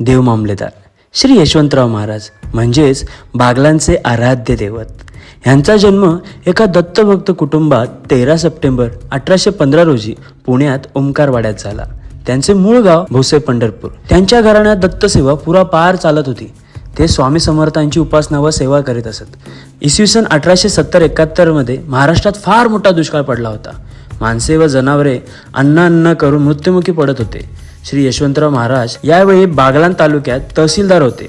देव मामलेदार. श्री यशवंतराव महाराज म्हणजेच बागलांचे आराध्य दैवत. ह्यांचा जन्म एका दत्तभक्त कुटुंबात तेरा सप्टेंबर अठराशे पंधरा रोजी पुण्यात ओंकारवाड्यात झाला. त्यांचे मूळ गाव भोसे पंढरपूर. त्यांच्या घराण्यात दत्तसेवा पुरा पार चालत होती. ते स्वामी समर्थांची उपासना व सेवा करीत असत. इसवी सन अठराशे सत्तर एकाहत्तरमध्ये महाराष्ट्रात फार मोठा दुष्काळ पडला होता. माणसे व जनावरे अन्न अन्न करून मृत्युमुखी पडत होते. श्री यशवंतराव महाराज यावेळी बागलाण तालुक्यात तहसीलदार होते.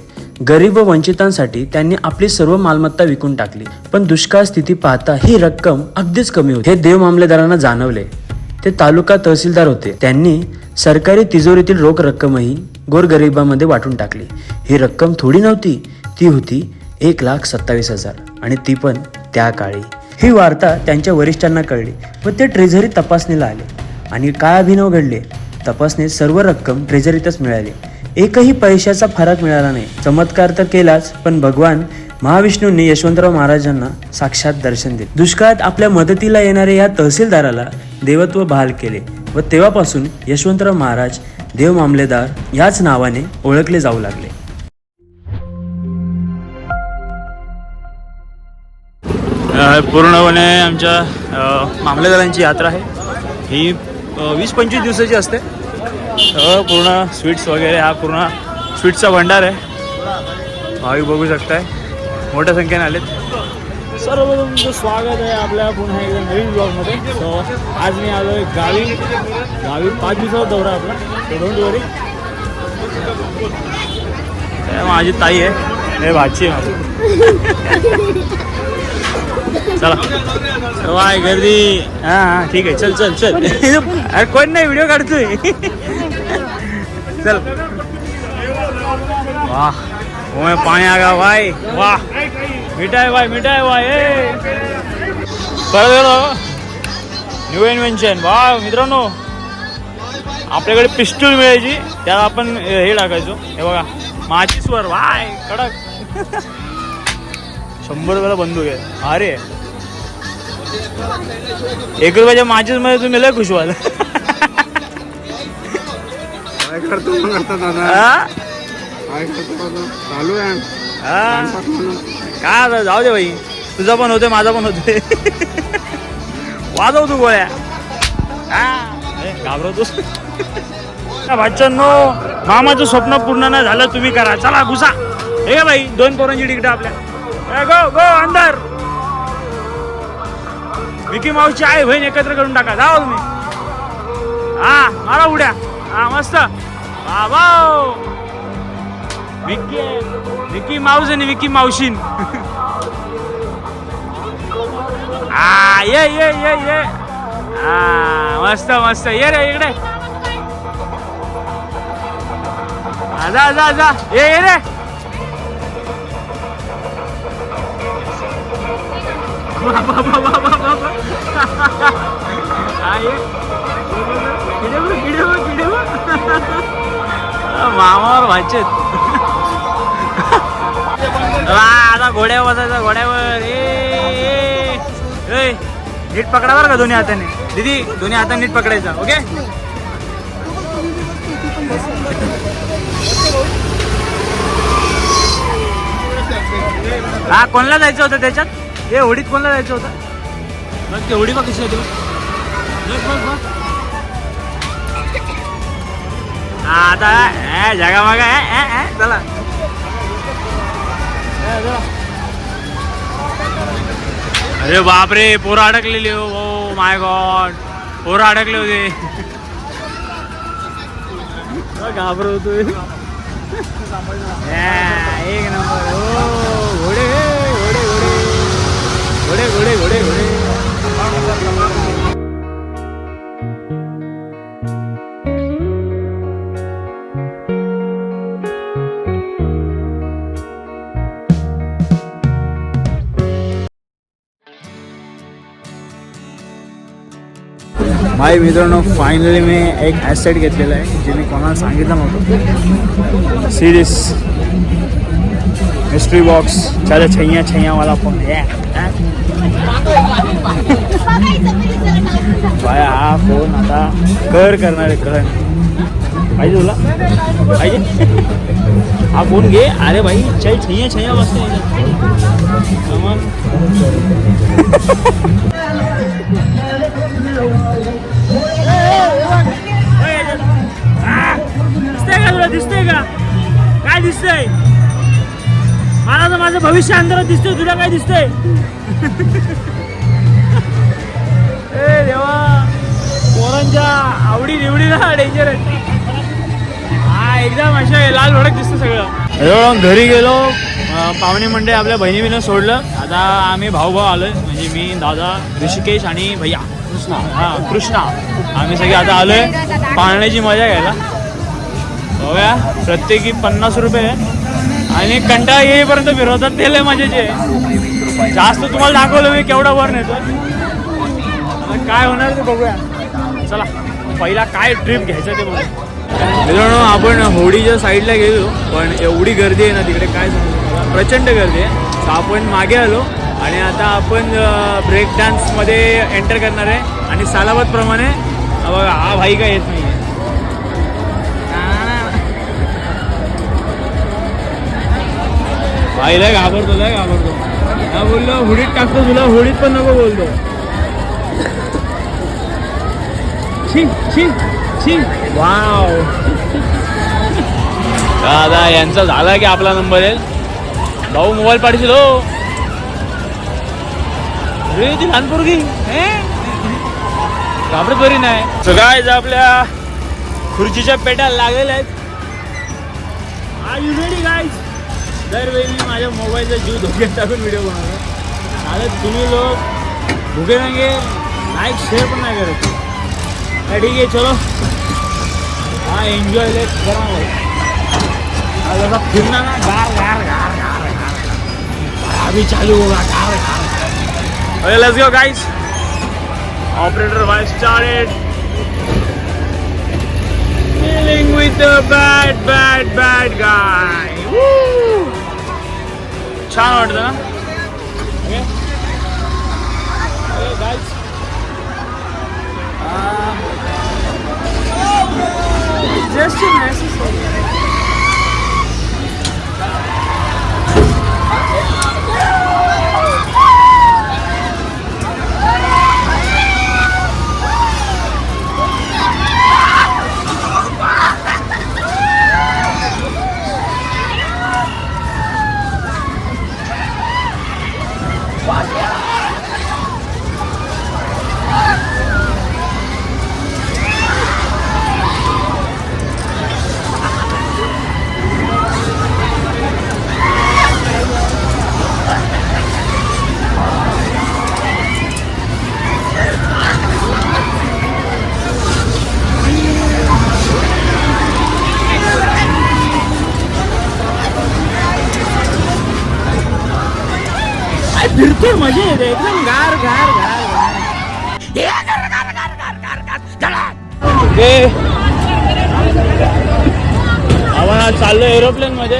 गरीब व वंचितांसाठी त्यांनी आपली सर्व मालमत्ता विकून टाकली. पण दुष्काळ स्थिती पाहता ही रक्कम अगदीच कमी होती. हे देव मामलेदारांना जाणवले. ते तालुका तहसीलदार होते. त्यांनी सरकारी तिजोरीतील रोख रक्कमही गोरगरिबांमध्ये वाटून टाकली. ही रक्कम थोडी नव्हती. ती होती एक लाख सत्तावीस हजार. आणि ती पण त्या काळी. ही वार्ता त्यांच्या वरिष्ठांना कळली व ते ट्रेझरी तपासणीला आले. आणि काय अभिनव घडले? तपासणीत सर्व रक्कम ट्रेझरीतच मिळाली. एकही पैशाचा फरक मिळाला नाही. चमत्कार तर केलाच पण भगवान महाविष्णूंनी यशवंतराव महाराजांना साक्षात दर्शन दिले. दुष्काळात आपल्या मदतीला येणाऱ्या या तहसीलदाराला देवत्व बहाल केले व तेव्हापासून यशवंतराव महाराज देव मामलेदार याच नावाने ओळखले जाऊ लागले. पूर्णपणे आमच्या मामलेदारांची यात्रा आहे. ही वीस पंचवीस दिवसाची असते. पूर्ण स्वीट्स वगैरे हा पूर्ण स्वीट्सचा भंडार आहे. भाविक बघू शकताय. मोठ्या संख्येने आलेत. सर्व तुमचं स्वागत आहे आपल्या पुन्हा एकदा नवीन ब्लॉगमध्ये सो आज मी आलो आहे गावी. गावी पाच दिवसाचा दौरा आपला. डोंट वरी माझी ताई आहे. हे भाची आहे माझी. चला. वाय गर्दी. हा हा ठीक आहे. चल चल चल. अरे कोण नाही? व्हिडिओ काढतोय. चल. वाह. ओमे पाणी आगा वाय. वाह. मिठाई वाय मिठाई वाय. परत न्यू इन्व्हेन्शन वा मित्रांनो. आपल्याकडे पिस्टूल मिळायची. त्यात आपण हे टाकायचो. हे बघा. माचीसवर. वाय कडक. शंभर रुपयाला बंदूक आहे. अरे एक रुपयाच्या माचीसमध्ये तुम्ही लय खुश व्हाल. काय करतो मग आता दादा? हा? काय करतो आता चालू आहे. हा? टाइमपास म्हणून. काय आता? जाऊ दे बाई तुझा पण होते माझा पण होते वाजव तू गोळ्या. हा? ए, घाबरवतोस भाच्यांनो मामाचं स्वप्न पूर्ण नाही झालं तुम्ही करा. चला घुसा. हे का बाई दोन पोरांची तिकीट आपल्या. गो गो अंदर विकी मावशी आई बहीण एकत्र करून टाका. जाओ तुम्ही. हा मारा उड्या. हा मस्त. बाबा. विकी विकी माऊस आणि विकी मावशीन. आ ये ये ये ये. हा मस्त मस्त. ये रे इकडे. जा जा जा. ये ये रे. मामावर व्हायचे आता घोड्यावर बसायचं घोड्यावर ए, नीट पकडा बरं का दोन्ही हाताने दीदी दोन्ही हाताने नीट पकडायचा ओके हा कोणला जायचं होतं त्याच्यात? हे होडीत कोणला जायचं होतं? बघ ते होडी बघ. कशी हा, आता ए, जगा मागा ए, ए, ए, चला. अरे बापरे पोरं अडकलेली हो माय गॉड पोरं अडकले होते. घाबरवतोय एक नंबर. हो घोडे घोडे घोडे घोडे घोडे. माय मित्रांनो फायनली मी एक ॲसेट घेतलेला आहे जे मी कोणाला सांगितलं नव्हतं. सिरीज मिस्ट्री बॉक्स चाले छैया छैया वाला फोन बाया हा फोन आता कर करणार आहे कर. पाहिजे तुला? पाहिजे? हा फोन घे. अरे भाई चल छैया छैया बसते मग दिसतंय का तुला? दिसतंय का? काय दिसतंय? मला तर माझं भविष्य अंधारात दिसतंय तुला काय दिसतंय? ए देवा पोरांच्या आवडी निवडीला डेंजर आहे. हा एकदम अशा लाल भडक दिसतं सगळं. एवढं घरी गेलो. पाहुणे मंडळी आपल्या बहिणी बिनं सोडलं. आता आम्ही भाऊ भाऊ आलोय. म्हणजे मी दादा ऋषिकेश आणि भैया. कृष्णा. हा कृष्णा. आम्ही सगळे आता आलोय. पाळण्याची मजा घ्यायला. बघूया. प्रत्येकी पन्नास रुपये. आणि कंटाळा येईपर्यंत विरोधात ते म्हणजे जे. जास्त तुम्हाला दाखवलं मी केवढा वर नेतो. काय होणार ते बघूया. चला पहिला काय ट्रिप घ्यायचं ते बघू मित्रांनो आपण होडीच्या साईडला गेलो पण एवढी गर्दी आहे ना तिकडे काय प्रचंड गर्दी आहे. तर आपण मागे आलो आणि आता आपण ब्रेक डान्समध्ये एंटर करणार आहे. आणि सालावतप्रमाणे हा बघा हा भाई काय येत नाही. भाई लय घाबरतो लय घाबरतो. हा बोललो होडीत टाकतो तुला होडीत पण नको बोलतो. छी छी छी. वाव. दादा यांचा झाला की आपला नंबर येईल भाऊ मोबाईल पाठशील हो ती लहान पोरगी. हे? घाबरत बरी नाही. सगळ्याच आपल्या खुर्चीच्या पेट्या लागलेल्या आहेत. आर यू रेडी गाईज दरवेळी मी माझ्या मोबाईलचा जीव धोक्यात टाकून व्हिडिओ बनवतो आता तुम्ही लोक भुके नागे लाईक शेअर पण नाही करत तर ठीक आहे चलो हा एन्जॉय लेट करा. हा जसा फिरना ना गार गार गार गार गार अभी चालू होगा गार गार Okay, let's go guys. Operator has started. Dealing with the bad, bad, bad guy. Woo! छान वाटतं ना फिरतोय मजा येते एकदम गार गार गार ओके आपण आज चाललो एरोप्लेन मध्ये.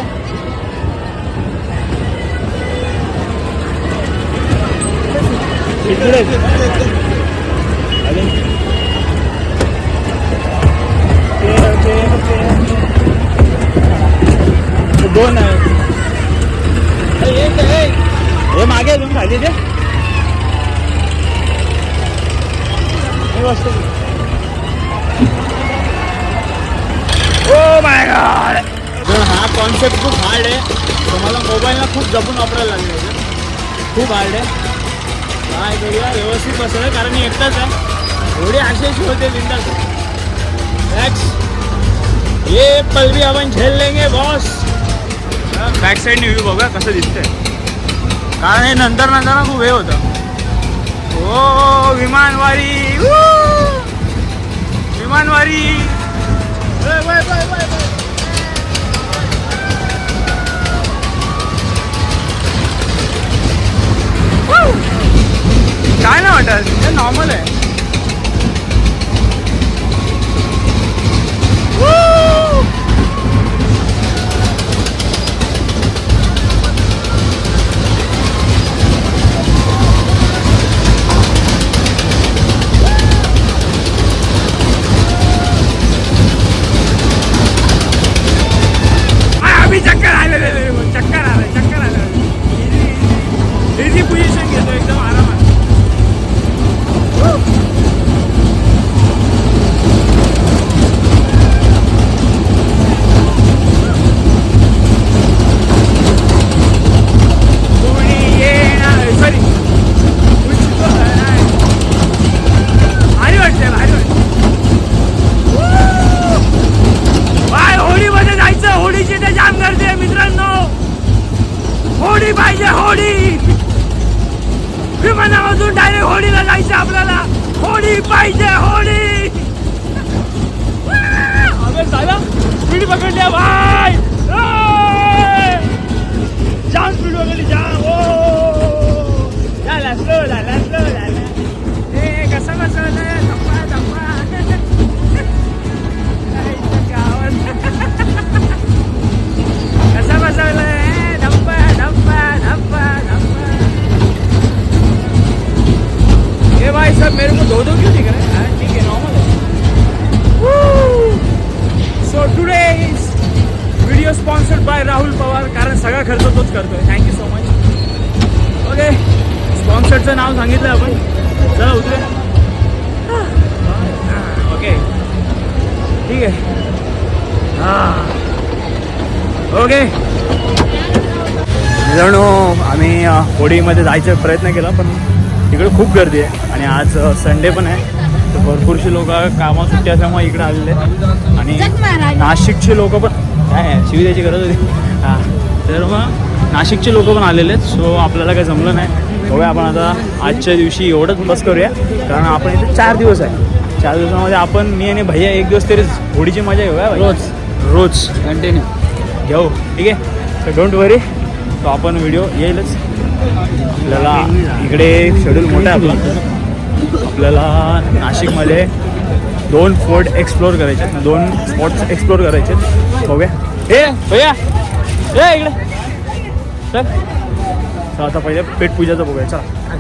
दोन आहे एक आहे. हे मागे तुम्ही खाली ते हे ओ माय गॉड तर हा कॉन्सेप्ट खूप हार्ड आहे. तुम्हाला मोबाईलला खूप जपून वापरायला लागले होते खूप हार्ड आहे. हा एक करूया व्यवस्थित बसलं कारण मी एकटाच आहे. एवढे असे होते बिंदास नेक्स्ट ये पल भी आपण झेल लेंगे बॉस बॅक साईडने व्ह्यू बघा कसं दिसतंय. कारण हे नंतर नंतर ना खूप हे होतं. ओ विमानवारी विमानवारी! काय नाही वाटत नॉर्मल आहे. इझी पोझिशन घेतो एकदम आराम सगळा खर्च तोच करतोय thank you so much okay स्पॉन्सरचं नाव सांगितलं आपण. चला उतरे ओके ठीक आहे. हां. ओके मित्रांनो आम्ही होडीमध्ये जायचा प्रयत्न केला पण तिकडे खूप गर्दी आहे. आणि आज संडे पण आहे. तर भरपूरशी लोक कामा सुट्टी असल्यामुळे इकडे आलेले. आहेत आणि नाशिकचे लोक पण काय आहे, शिवी द्यायची गरज होती. हां. तर मग नाशिकचे लोक पण आलेले आहेत सो आपल्याला काही जमलं नाही. बघूया आपण आता आजच्या दिवशी एवढंच बस करूया कारण आपण इथे चार दिवस आहे. चार दिवसामध्ये आपण मी आणि भैया एक दिवस तरी होडीची मजा घेऊया रोज. रोज. कंटिन्यू घेऊ. ठीक आहे? तर डोंट वरी तो आपण व्हिडिओ येईलच. आपल्याला इकडे शेड्यूल मोठं आहे आपलं. आपल्याला नाशिकमध्ये दोन फोर्ट एक्सप्लोर करायचे दोन स्पॉट्स एक्सप्लोर करायचे आहेत. बघूया. ए भैया! ए इकडे. चल आता पहिले पेट पूजाचं बघूया चला.